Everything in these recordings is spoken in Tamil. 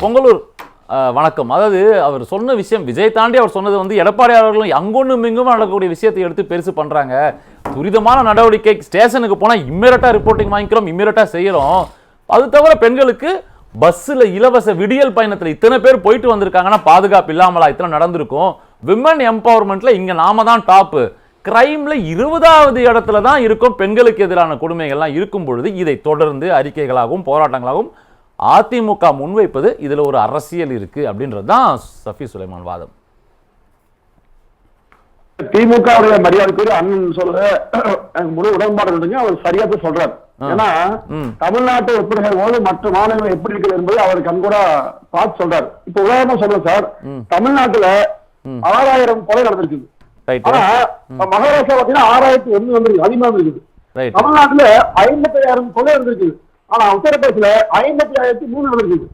பொங்கலூர் வணக்கம். அதாவது அவர் சொன்ன விஷயம் விஜய் தாண்டி அவர் சொன்னது வந்து எடப்பாடி அவர்களும் அங்கொன்னும் இங்கும் நடக்கக்கூடிய விஷயத்தை எடுத்து பெருசு பண்ணுறாங்க துரிதமான நடவடிக்கை ஸ்டேஷனுக்கு போனால் இம்மிரட்டாக ரிப்போர்ட்டிங் வாங்கிக்கிறோம் இம்மீடியட்டா செய்கிறோம் அது தவிர பெண்களுக்கு பஸ்ஸில் இலவச விடியல் பயணத்தில் இத்தனை பேர் போயிட்டு வந்திருக்காங்கன்னா பாதுகாப்பு இல்லாமலா இத்தனை நடந்திருக்கும். விமன் எம்பவர்மெண்ட்டில் இங்கே நாம தான் டாப்பு கிரைமில் இருபதாவது இடத்துல தான் இருக்கும் பெண்களுக்கு எதிரான கொடுமைகள்லாம் இருக்கும் பொழுது இதை தொடர்ந்து அறிக்கைகளாகவும் போராட்டங்களாகவும் அதிமுக முன்வைப்பது இதுல ஒரு அரசியல் இருக்கு அப்படின்றது தான் சஃபி சுலைமான் வாதம். திமுக மரியாதைக்குரிய அண்ணன் சொல்ல முழு உடன்பாடு இருக்குங்க அவர் சரியா தான் சொல்றாரு. ஏன்னா. தமிழ்நாட்டை ஒப்பிடுகிற போது மற்ற மாநிலங்கள் எப்படி இருக்குது என்பதை அவர் கண்கூட பார்த்து சொல்றாரு. இப்ப உதாரணமா சொல்றேன் சார். தமிழ்நாட்டுல ஆறாயிரம் கொலை நடந்திருக்குது. ரைட் ஆனா மகாராஷ்டிரா பாத்தீங்கன்னா ஆறாயிரத்தி ஒண்ணு வந்திருக்கு அதிகமா இருக்குது தமிழ்நாட்டுல ஐம்பத்தாயிரம் கொலை இருந்திருக்குது ஆனா உத்தரப்பிரதேசல ஐம்பத்தி ஆயிரத்தி மூணு இருக்குது.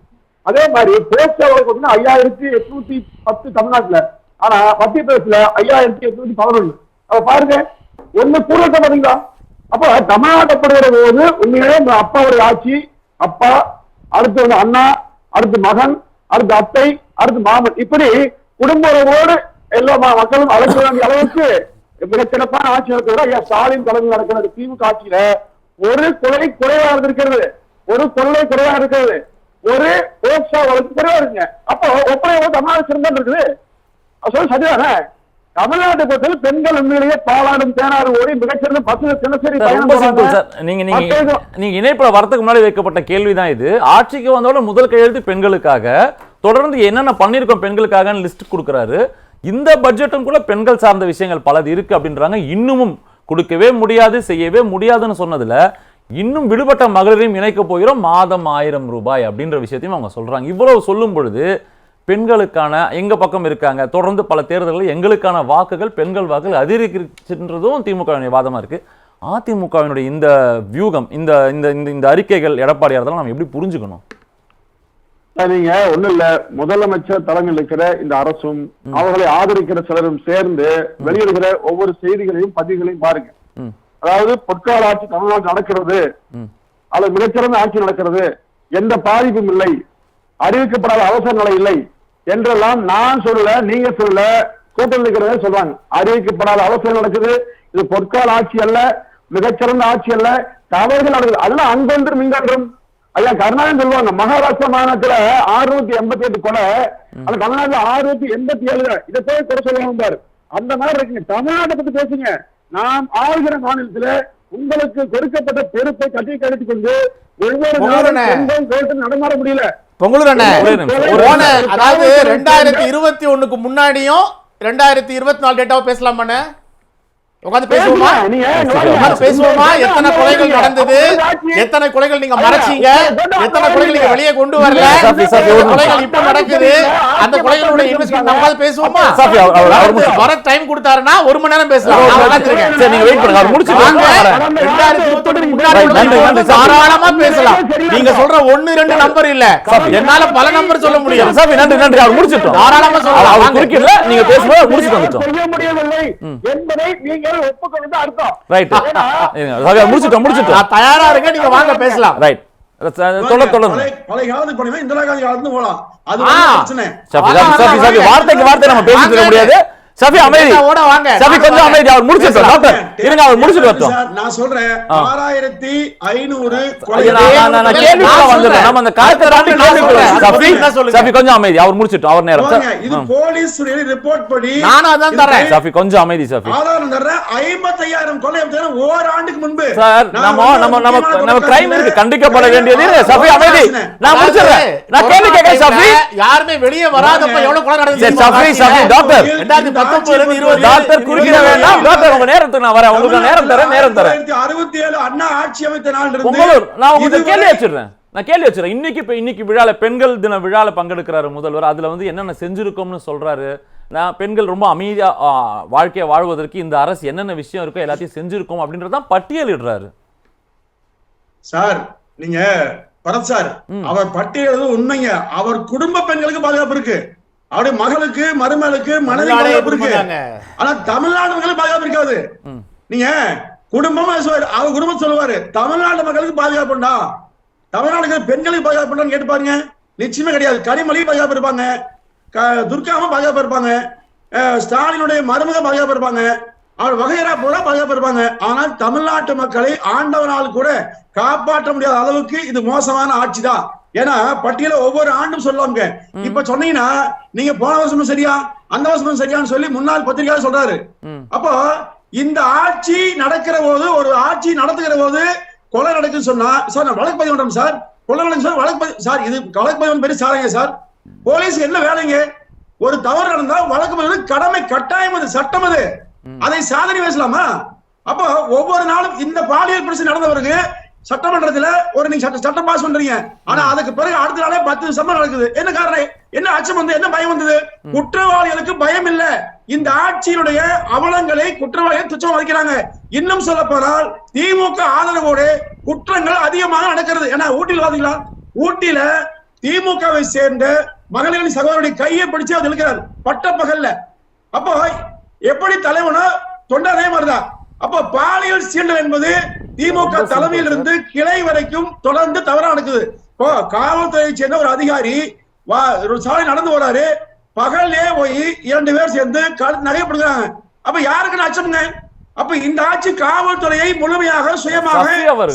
அதே மாதிரி பேச்சாளர் பாத்தீங்கன்னா ஐயாயிரத்தி எட்நூத்தி பத்து தமிழ்நாட்டுல. ஆனா மத்திய பிரதேசல ஐயாயிரத்தி எட்நூத்தி பதினொன்னு. அப்ப பாருங்க ஒண்ணு கூடத்தை பாத்தீங்களா அப்ப தமிழ்நாட்டப்படுகிற போது உண்மையிலே இந்த அப்பாவுடைய ஆட்சி அப்பா அடுத்து வந்து அண்ணா அடுத்து மகன் அடுத்து அத்தை அடுத்து மாமன் இப்படி குடும்ப உறவோடு எல்லா மக்களும் அழைக்க வேண்டிய அளவுக்கு மிகச் சிறப்பான ஆட்சி நடக்கிறது ஐயா ஸ்டாலின் தலைமையில் நடக்கிறது திமுக ஆட்சியில ஒரு கொலை குறைவாக இருக்கிறது. ஒரு கொள்ளை குறைவாக இருக்கிறது. ஒரு போக்சா வழக்கு குறைவா இருக்குங்க. அப்போ ஒப்பனை தமிழ்நாடு சிறந்தா இருக்குது. சொல்லி சரிதானே? தமிழ்நாட்டை பொறுத்தவரை பெண்கள் உண்மையிலேயே பாலாடும் தேனாறு ஓடி மிகச்சிறந்த பசங்க தினசரி நீங்க நீங்க நீங்க இணைப்புல வரதுக்கு முன்னாடி வைக்கப்பட்ட கேள்விதான் இது. ஆட்சிக்கு வந்தோட முதல் கையெழுத்து பெண்களுக்காக தொடர்ந்து என்னென்ன பண்ணிருக்கோம் பெண்களுக்காக லிஸ்ட் கொடுக்கறாரு. இந்த பட்ஜெட்டும் கூட பெண்கள் சார்ந்த விஷயங்கள் பலது இருக்கு அப்படின்றாங்க. இன்னமும் கொடுக்கவே முடியாது செய்யவே முடியாதுன்னு சொன்னதில் இன்னும் விடுபட்ட மகளிரையும் இணைக்க போகிறோம். மாதம் ஆயிரம் ரூபாய் அப்படின்ற விஷயத்தையும் அவங்க சொல்கிறாங்க இவ்வளவு சொல்லும் பொழுது பெண்களுக்கான எங்கள் பக்கம் இருக்காங்க? தொடர்ந்து பல தேர்தல்களில் எங்களுக்கான வாக்குகள் பெண்கள் வாக்குகள் அதிகரிக்கின்றதும் திமுகவினுடைய வாதமாக இருக்குது அதிமுகவினுடைய இந்த வியூகம் இந்த இந்த இந்த இந்த அறிக்கைகள் எடப்பாடியார் நம்ம எப்படி புரிஞ்சுக்கணும்? நீங்க ஒண்ணு இல்ல. முதலமைச்சர் தலைமையில் இருக்கிற இந்த அரசும் அவர்களை ஆதரிக்கிற சிலரும் சேர்ந்து வெளியிடுகிற ஒவ்வொரு செய்திகளையும் பதிவுகளையும் பாருங்க. அதாவது பொற்கால ஆட்சி தமிழ்நாட்டில் நடக்கிறது. அல்லது மிகச்சிறந்த ஆட்சி நடக்கிறது. எந்த பாதிப்பும் இல்லை. அறிவிக்கப்படாத அவசர நிலை இல்லை. என்றெல்லாம் நான் சொல்லல நீங்க சொல்லல. கூட்டம் இருக்கிறதே சொல்றாங்க. அறிவிக்கப்படாத அவசரம் நடக்குது. இது பொற்கால ஆட்சி அல்ல மிகச்சிறந்த ஆட்சி அல்ல. தவறுகள் நடக்குது. அதெல்லாம் அங்கொன்றும் இங்கொன்றும் ஐயா கருணாநிதி சொல்லுவாங்க மகாராஷ்டிரா மாநிலத்துல ஆறுநூத்தி எண்பத்தி எட்டு கொலை அந்த தமிழ்நாட்டுல ஆறுநூத்தி எண்பத்தி ஏழு இதை போய் குறை சொல்லுவாங்க பாரு அந்த மாதிரி இருக்குங்க. தமிழ்நாட்டை பத்தி பேசுங்க. நாம் ஆளுகிற மாநிலத்துல உங்களுக்கு கொடுக்கப்பட்ட பொறுப்பை கட்டி கழித்துக் கொண்டு ஒவ்வொரு நடமாட முடியல. பொங்கலூர். அதாவது ரெண்டாயிரத்தி இருபத்தி ஒண்ணுக்கு முன்னாடியும் ரெண்டாயிரத்தி இருபத்தி நாலு டேட்டாவை பேசலாமாண்ணே? உட்காந்து பேசுவோமா? நீங்க பேசுவோமா? எத்தனை கொலைகள் நடந்தது? எத்தனை கொலைகள் நீங்க மறைச்சீங்க? எத்தனை கொலைகள் நீங்க வெளியே கொண்டு வரல? கொலைகள். இப்ப நடக்குது? அந்த கொலைகளுடைய இன்வெஸ்டிகேஷன் நம்ம பேசுவோமா? முடிச்சு- வர டைம் கொடுத்தாருன்னா ஒரு மணி நேரம் பேசலாம். சரி நீங்க வெயிட் பண்ணுங்க. சார். தாராளமா பேசலாம். நீங்க சொல்ற ஒண்ணு ரெண்டு நம்பர் இல்ல. சார். என்னால பல நம்பர் சொல்ல முடியும். சாஃபி நன்றி நன்றி. அவர் முடிச்சிட்டோம். தாராளமா சொல்லலாம். அவர்-. குறுக்கிடல நீங்க பேசும்போது முடிச்சுட்டு வந்துட்டோம். செய்ய முடியவில்லை நீங்கள் ஒப்புக்கொண்டு அர்த்தம். ரைட் முடிச்சிட்டோம் முடிச்சிட்டோம். நான் தயாரா இருக்கேன் நீங்க வாங்க பேசலாம். ரைட். வார்த்தைக்கு வார்த்தை நம்ம இருக்க வாங்க. முடியாது. சஃபி அமைதி. ஓட வாங்க. வாங்க, கொஞ்சம். அமைதி. அவர் முடிச்சிட்டோம் டாக்டர் இருங்க அவர் முடிச்சிட்டு வரட்டும் சார், நான் சொல்றேன். ஆறாயிரத்தி ஐநூறு ஐயா, நான் கேள்விக்குள்ள. வந்துடுறேன் நம்ம அந்த காலத்தை தாண்டி நான் கேள்விக்குள்ள சொல்லுங்க? சஃபி கொஞ்சம் அமைதி. அவர் முடிச்சிட்டோம் அவர் நேரம். வாங்க, இது போலீஸ் ரிப்போர்ட் படி நானும் அதான் தரேன். சஃபி கொஞ்சம் அமைதி சஃபி. ஆதாரம் தர்றேன் ஐம்பத்தையாயிரம் கொலை அப்படின்னா ஓராண்டுக்கு முன்பு. சார் நம்ம நம்ம நம்ம நம்ம கிரைம் இருக்கு. கண்டிக்கப்பட வேண்டியது சஃபி அமைதி. நான் முடிச்சிடுறேன். நான் கேள்வி கேட்கிறேன் சஃபி. யாருமே வெளியே வராதப்ப எவ்வளவு கொலை சஃபி, காட்சியில? சஃபி, டாக்டர். ரெண்டாயிரத்தி பத்தொன்பதுல இருந்து இருபது டாக்டர் குறுக்கிட வேண்டாம். டாக்டர் உங்க நேரத்துக்கு நான் வரேன். உங்களுக்கு நான் நேரம் தரேன் நேரம் தரேன். அறுபத்தி ஏழு அண்ணா ஆட்சி அமைத்த நாள் இருந்து பொங்கலூர் நான் உங்களுக்கு கேள்வி வச்சிடுறேன். நான் கேள்வி வச்சிடுறேன். இன்னைக்கு இப்ப இன்னைக்கு விழால பெண்கள் தின விழால பங்கெடுக்கிறாரு முதல்வர். அதுல வந்து என்னென்ன செஞ்சிருக்கோம்னு சொல்றாரு. நான் பெண்கள் ரொம்ப அமைதியா வாழ்க்கையை வாழ்வதற்கு இந்த அரசு என்னென்ன விஷயம் இருக்கோ எல்லாத்தையும் செஞ்சிருக்கோம் அப்படின்றதான் பட்டியலிடுறாரு. சார் நீங்க பரத் சார் அவர் பட்டியல் உண்மைங்க. அவர் குடும்ப பெண்களுக்கு பாதுகாப்பு இருக்கு. அவருடைய மகளுக்கு மருமகளுக்கு தமிழ்நாடே பாதுகாப்பு இருக்கு. ஆனா தமிழ்நாடு மக்களுக்கு பாதுகாப்பு இருக்காது நீங்க குடும்பமா அவர் குடும்பம் சொல்லுவாரு தமிழ்நாடு மக்களுக்கு பாதுகாப்புண்டா தமிழ்நாடு பெண்களுக்கு பாதுகாப்புண்டான்னு கேட்டு பாருங்க. நிச்சயமே கிடையாது. கனிமொழி பாதுகாப்பு இருப்பாங்க. துர்காவும் பாதுகாப்பு இருப்பாங்க. ஸ்டாலினுடைய மருமக பாதுகாப்பு இருப்பாங்க. அவர் வகையரா கூட பாதுகாப்பு இருப்பாங்க. ஆனால் தமிழ்நாட்டு மக்களை ஆண்டவனால் கூட காப்பாற்ற முடியாத அளவுக்கு இது மோசமான ஆட்சி தான் ஏன்னா பட்டியல ஒவ்வொரு ஆண்டும் சொல்லுவாங்க. இப்ப சொன்னீங்கன்னா நீங்க போன வருஷமும் சரியா அந்த வருஷமும் சரியான்னு சொல்லி முன்னாள் பத்திரிகையாளர் சொல்றாரு. அப்போ இந்த ஆட்சி நடக்கிற போது ஒரு ஆட்சி நடத்துகிற போது கொலை நடக்குன்னு சொன்னா சார் நான் வழக்கு பதிவு பண்றேன் சார். கொலை நடக்கு சார் வழக்கு பதிவு சார் இது வழக்கு பதிவு பெரிய சாதனைங்க சார். போலீஸ் என்ன வேலைங்க? ஒரு தவறு நடந்தா வழக்கு பதிவு கடமை கட்டாயம் அது சட்டம் அது. அதை சாதனை பேசலாமா? அப்போ ஒவ்வொரு நாளும் இந்த பாலியல் பிரச்சனை நடந்த பிறகு சட்டமன்றத்துல ஒரு நீங்க சட்ட சட்டம் பாஸ் பண்றீங்க. ஆனா அதுக்கு பிறகு அடுத்த நாளே பத்து சம்பளம் நடக்குது. என்ன காரணம்? என்ன அச்சம் வந்து என்ன பயம் வந்தது? குற்றவாளிகளுக்கு பயம் இல்ல. இந்த ஆட்சியினுடைய அவலங்களை குற்றவாளிகள் துச்சம் மதிக்கிறாங்க இன்னும் சொல்ல போனால் திமுக ஆதரவோடு குற்றங்கள் அதிகமாக நடக்கிறது. ஏன்னா ஊட்டியில் பாத்தீங்களா? ஊட்டியில திமுகவை சேர்ந்த மகளிரின் சகோதரருடைய கையை பிடிச்சு அவர் இழுக்கிறார். பட்ட பகல்ல. அப்போ எப்படி தலைவனோ தொண்டை அதே மாதிரிதான். அப்போ பாலியல் சீண்டல் என்பது திமுக தலைமையில் இருந்து கிளை வரைக்கும் தொடர்ந்து தவறா நடக்குது. இப்போ காவல்துறையை சேர்ந்த ஒரு அதிகாரி சாலை நடந்து போறாரு. பகல்லே போய் இரண்டு பேர் சேர்ந்து கழுத்து நகைப்படுகிறாங்க அப்ப யாருக்கு அச்சமுங்க? அப்ப இந்த ஆட்சி காவல்துறையை முழுமையாக சுயமாக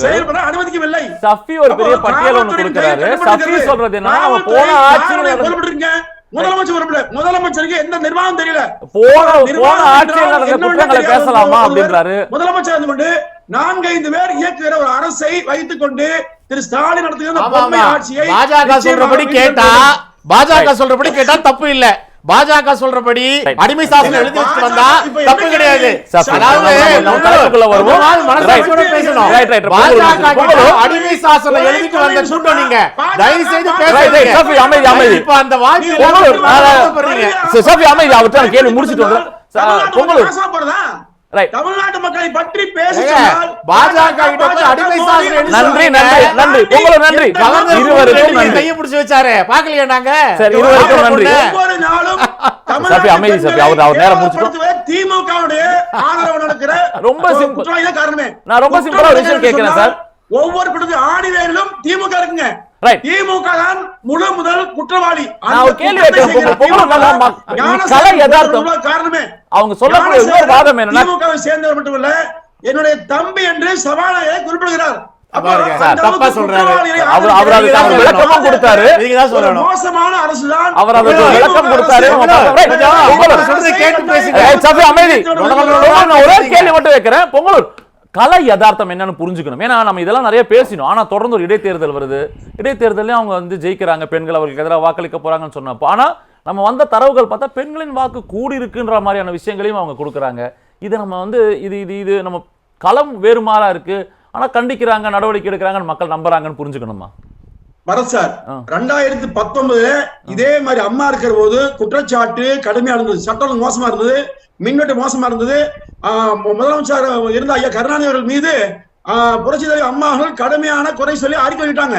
செயல்பட அனுமதிக்கவில்லை. சஃபி ஒரு பெரிய பட்டியல் காவல்துறை கொடுக்கிறாரு. சஃபி. சொல்றது என்ன? அவன் போன ஆட்சியில் இருக்கீங்க? முதலமைச்சர் பொறுப்புல. முதலமைச்சருக்கு எந்த நிர்வாகம் தெரியல. போன போன ஆட்சியில் நடந்த குற்றங்களை பேசலாமா அப்படின்றாரு. முதலமைச்சர் கொண்டு நான்கைந்து பேர் இயக்குகிற ஒரு அரசை வைத்துக் கொண்டு திரு ஸ்டாலின் நடத்துகிற. ஆட்சியை பாஜக சொல்றபடி கேட்டா. பாஜக சொல்றபடி கேட்டா தப்பு இல்ல. பாஜக சொல்றபடி. அடிமை சாசனம் எழுதி வச்சுட்டு வந்தா தப்பு கிடையாது. அடிமை சாசனம் எழுதிட்டு வந்த கூட்டம் நீங்க. தயவு செய்து. பேசுறீங்க அமைதி, அமைதி. இப்ப அந்த வாய்ப்பு அமைதி அவர்கிட்ட கேள்வி முடிச்சிட்டு வந்துடுறேன். ச- தமிழ்நாட்டு மக்கள் பற்றி பேச ஏங்க, சொன்னால் பாஜக அடிமை நன்றி. நன்றி நன்றி பொங்கல் நன்றி இருவருக்கும் நன்றி கையை பிடிச்சு வச்சாரு பாக்கலையா நாங்க சரி, இருவருக்கும் நன்றி. ஒவ்வொரு நாளும் சஃபி, அமைதி சஃபி, அவர் அவர் நேரம் முடிச்சிட்டோம். திமுகவுடைய ஆதரவு நடக்கிற ரொம்ப காரணமே நான் ரொம்ப ஒரு விஷயம் கேட்கிறேன் சார். ஒவ்வொரு குற்றத்துக்கு ஆணிவேரிலும் திமுக இருக்குங்க. திமுக தான் முழு முதல் குற்றவாளி. காரணமே. அவங்க சொல்லக்கூடிய வாதம் என்னன்னா திமுகவை சேர்ந்தவர் மட்டுமல்ல என்னுடைய தம்பி என்று சபாநாயகரை குறிப்பிடுகிறார். தப்பா சொல்றாரு. அவர் அவர் அதுக்கு அவர் விளக்கமும் கொடுத்தாரு. நீங்க தான் சொல்லணும். மோசமான அரசுதான். அவர் அதுக்கு திமுக விளக்கம் கொடுத்தாரு. அரசு. கேட்டு பேசுங்க. ஏய், சஃபி அமைதி. தொடர்ந்து நான் ஒரே கேள்வி மட்டும் வைக்கிறேன் பொங்கலூர். கலை யதார்த்தம் என்னன்னு புரிஞ்சுக்கணும். ஏன்னா நம்ம இதெல்லாம் நிறைய பேசினோம். ஆனால் தொடர்ந்து ஒரு இடைத்தேர்தல் வருது. இடைத்தேர்தலையும் அவங்க வந்து ஜெயிக்கிறாங்க. பெண்கள் அவர்களுக்கு எதிராக வாக்களிக்க போகிறாங்கன்னு சொன்னப்போ ஆனால் நம்ம வந்த தரவுகள் பார்த்தா பெண்களின் வாக்கு கூடி இருக்குன்ற மாதிரியான விஷயங்களையும் அவங்க கொடுக்குறாங்க. இது நம்ம வந்து இது இது இது நம்ம களம் வேறுமாறா இருக்குது ஆனால் கண்டிக்கிறாங்க நடவடிக்கை எடுக்கிறாங்கன்னு மக்கள் நம்புறாங்கன்னு புரிஞ்சுக்கணுமா? பரத் சார். ரெண்டாயிரத்தி பத்தொன்பதுல இதே மாதிரி அம்மா இருக்கிற போது குற்றச்சாட்டு கடுமையா இருந்தது. சட்டம் மோசமா இருந்தது. மின்வெட்டு மோசமா இருந்தது. முதலமைச்சர் இருந்த ஐயா கருணாநிதி அவர்கள் மீது புரட்சி தலைவர் அம்மா அவர்கள் கடுமையான குறை சொல்லி அறிக்கை விட்டாங்க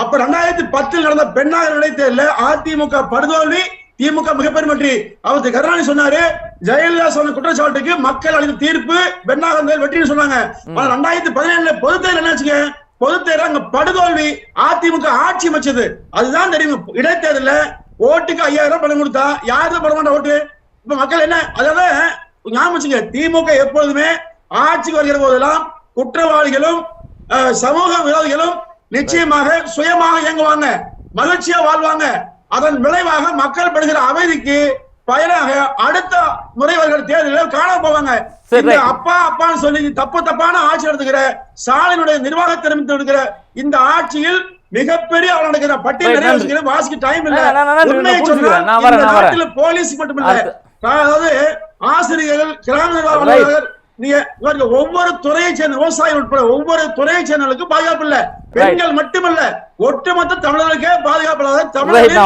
அப்ப ரெண்டாயிரத்தி பத்தில் நடந்த பெண்ணாக இடைத்தேர்தல அதிமுக படுதோல்வி திமுக மிகப்பெரும் வெற்றி அவர் கருணாநிதி சொன்னாரு ஜெயலலிதா சொன்ன குற்றச்சாட்டுக்கு மக்கள் அளித்த தீர்ப்பு பெண்ணாக வெற்றின்னு சொன்னாங்க. ரெண்டாயிரத்தி பதினேழுல பொதுத்தேர்தல் என்னாச்சுங்க? பொதுத்தேர்தல் அங்க படுதோல்வி அதிமுக ஆட்சி அமைச்சது. அதுதான் தெரியும். இடைத்தேர்தல ஓட்டுக்கு ஐயாயிரம் ரூபாய் பணம் கொடுத்தா யாரு பட மாட்டா ஓட்டு? இப்ப மக்கள் என்ன? அதாவது ஞாபகம் வச்சுங்க திமுக எப்பொழுதுமே ஆட்சிக்கு வருகிற போதெல்லாம் குற்றவாளிகளும் சமூக விரோதிகளும் நிச்சயமாக சுயமாக இயங்குவாங்க. மகிழ்ச்சியா வாழ்வாங்க. அதன் விளைவாக மக்கள் படுகிற அமைதிக்கு பயனாக அடுத்த முறை வருகிற தேர்தலில் காண போவாங்க இந்த. அப்பா அப்பான்னு சொல்லி தப்பு தப்பான ஆட்சி நடத்துகிற ஸ்டாலினுடைய நிர்வாக திறமைத்து இருக்கிற இந்த ஆட்சியில் மிகப்பெரிய அவள் நடக்கிற பட்டியல் வாசிக்க டைம் இல்ல. உண்மையை போலீஸ் மட்டும் இல்ல. அதாவது ஆசிரியர்கள் கிராம நிர்வாக நீங்க ஒவ்வொரு துறையை சேர்ந்த விவசாயி உட்பட ஒவ்வொரு துறையை சேர்ந்தவர்களுக்கு பாதுகாப்பு இல்ல. பெண்கள் மட்டுமல்ல. ஒட்டுமொத்த தமிழர்களுக்கே பாதுகாப்பு இல்லாத Right,